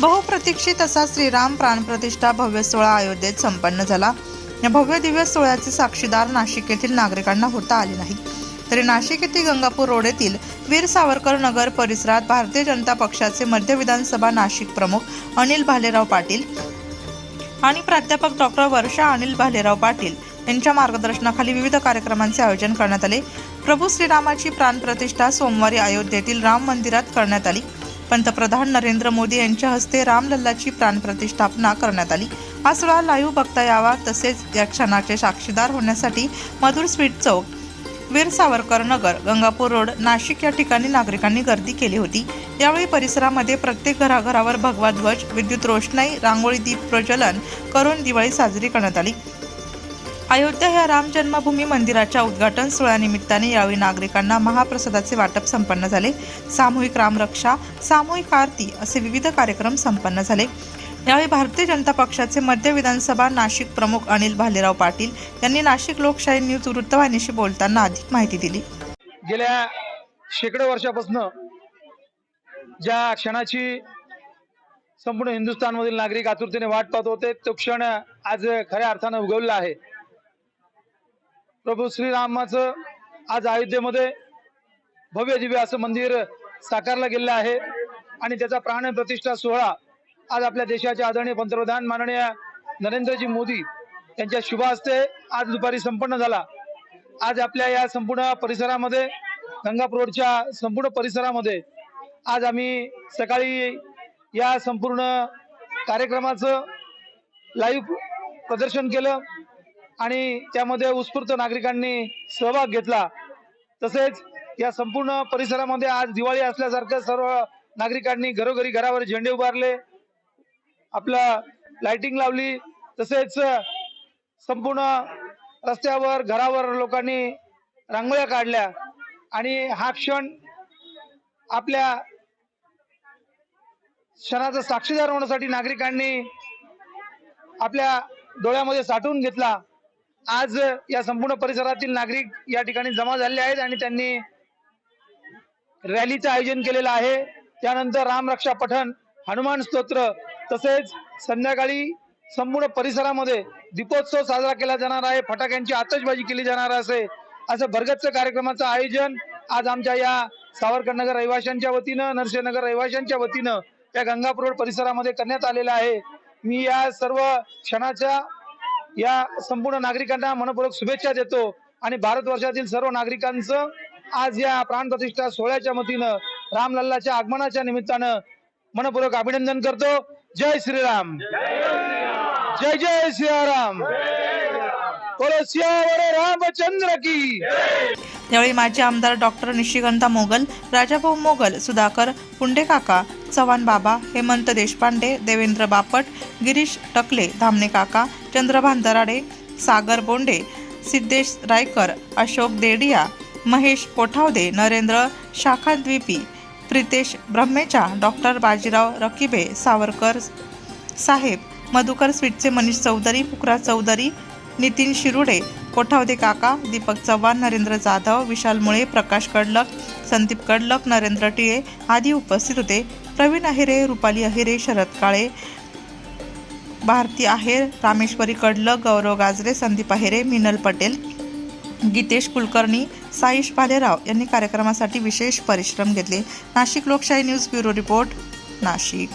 बहुप्रतीक्षित असा श्रीराम प्राणप्रतिष्ठा भव्य सोहळा अयोध्येत संपन्न झाला. या भव्य दिव्य सोहळ्याचे साक्षीदार नाशिक येथील नागरिकांना होता आले नाही तरी नाशिक येथील गंगापूर रोड येथील वीर सावरकर नगर परिसरात भारतीय जनता पक्षाचे मध्य विधानसभा नाशिक प्रमुख अनिल भालेराव पाटील आणि प्राध्यापक डॉक्टर वर्षा अनिल भालेराव पाटील यांच्या मार्गदर्शनाखाली विविध कार्यक्रमांचे आयोजन करण्यात आले. प्रभू श्रीरामाची प्राणप्रतिष्ठा सोमवारी अयोध्येतील राम मंदिरात करण्यात आली. पंतप्रधान नरेंद्र मोदी यांच्या हस्ते रामलल्लाची प्राणप्रतिष्ठापना करण्यात आली. हा सोहळा लाईव्ह बघता यावा तसेच या क्षणाचे साक्षीदार होण्यासाठी मधुर स्वीट चौक वीर सावरकर नगर गंगापूर रोड नाशिक या ठिकाणी नागरिकांनी गर्दी केली होती. यावेळी परिसरामध्ये प्रत्येक घराघरावर भगवा ध्वज विद्युत रोषणाई रांगोळी दीप प्रज्वलन करून दिवाळी साजरी करण्यात आली. अयोध्या या राम जन्मभूमी मंदिराच्या उद्घाटन सोहळ्यानिमित्ताने यावेळी नागरिकांना महाप्रसादाचे वाटप संपन्न झाले. सामूहिक रामरक्षा सामूहिक आरती असे विविध कार्यक्रम संपन्न झाले. यावेळी भारतीय जनता पक्षाचे मध्य विधानसभा नाशिक प्रमुख अनिल भालेराव पाटील यांनी नाशिक लोकशाही न्यूज वृत्तवाहिनीशी बोलताना अधिक माहिती दिली. गेल्या शेकडो वर्षापासून ज्या क्षणाची संपूर्ण हिंदुस्थानमधील नागरिक आतुरतेने वाट पाहत होते तो क्षण आज खऱ्या अर्थानं उगवला आहे. प्रभू श्रीरामाचं आज अयोध्येमध्ये भव्य दिव्य असं मंदिर साकारलं गेलेलं आहे. आणि त्याचा प्राण प्रतिष्ठा सोहळा आज आपल्या देशाचे आदरणीय पंतप्रधान माननीय नरेंद्रजी मोदी यांच्या शुभ हस्ते आज दुपारी संपन्न झाला. आज आपल्या या संपूर्ण परिसरामध्ये गंगापूर रोडच्या संपूर्ण परिसरामध्ये आज आम्ही सकाळी या संपूर्ण कार्यक्रमाचं लाईव्ह प्रदर्शन केलं. आणि त्यामध्ये उत्स्फूर्त नागरिकांनी सहभाग घेतला. तसेच या संपूर्ण परिसरामध्ये आज दिवाळी असल्यासारखं सर्व नागरिकांनी घरोघरी घरावर झेंडे उभारले. आपलं लाइटिंग लावली. तसेच संपूर्ण रस्त्यावर घरावर लोकांनी रांगोळ्या काढल्या. आणि हा क्षण आपल्या क्षणाचा साक्षीदार होण्यासाठी नागरिकांनी आपल्या डोळ्यामध्ये साठवून घेतला. आज या संपूर्ण परिसरातील नागरिक या ठिकाणी जमा झाले आहेत आणि त्यांनी रॅलीचं आयोजन केलेलं आहे. त्यानंतर रामरक्षा पठण हनुमान स्तोत्र तसेच संध्याकाळी संपूर्ण परिसरामध्ये दीपोत्सव साजरा केला जाणार आहे. फटाक्यांची आतषबाजी केली जाणार असे असं भरगतचं कार्यक्रमाचं आयोजन आज आमच्या या सावरकरनगर रहिवाशांच्या वतीनं नरसिंहनगर रहिवाशांच्या वतीनं या गंगापूर रोड परिसरामध्ये करण्यात आलेलं आहे. मी या सर्व क्षणाच्या या संपूर्ण नागरिकांना मनपूर्वक शुभेच्छा देतो आणि भारतवर्षातील सर्व नागरिकांचं आज या प्राणप्रतिष्ठा सोहळ्याच्या वतीनं रामलल्लाच्या आगमनाच्या निमित्तानं मनपूर्वक अभिनंदन करतो. जय श्रीराम. जय जय सियाराम. रामचंद्र की. त्यावेळी माजी आमदार डॉक्टर निशिगंधा मोगल राजाभाऊ मोगल सुधाकर पुंडे काका चव्हाण बाबा हेमंत देशपांडे देवेंद्र बापट गिरीश टकले धामणे काका चंद्रभान दराडे सागर बोंडे सिद्धेश रायकर अशोक देडिया महेश कोठावदे नरेंद्र शाखाद्वीपी प्रितेश ब्रह्मेचा डॉक्टर बाजीराव रकिबे सावरकर साहेब मधुकर स्वीटचे मनीष चौधरी पुकरा चौधरी नितीन शिरुडे कोठावदे काका दीपक चव्हाण नरेंद्र जाधव विशाल मुळे प्रकाश कडलक संदीप कडलक नरेंद्र टिळे आदी उपस्थित होते. प्रवीण अहिरे रुपाली अहिरे शरद काळे भारती आहेर रामेश्वरी कडलं गौरव गाजरे संदीप अहिरे मिनल पटेल गीतेश कुलकर्णी साईश भालेराव यांनी कार्यक्रमासाठी विशेष परिश्रम घेतले. नाशिक लोकशाही न्यूज ब्युरो रिपोर्ट नाशिक.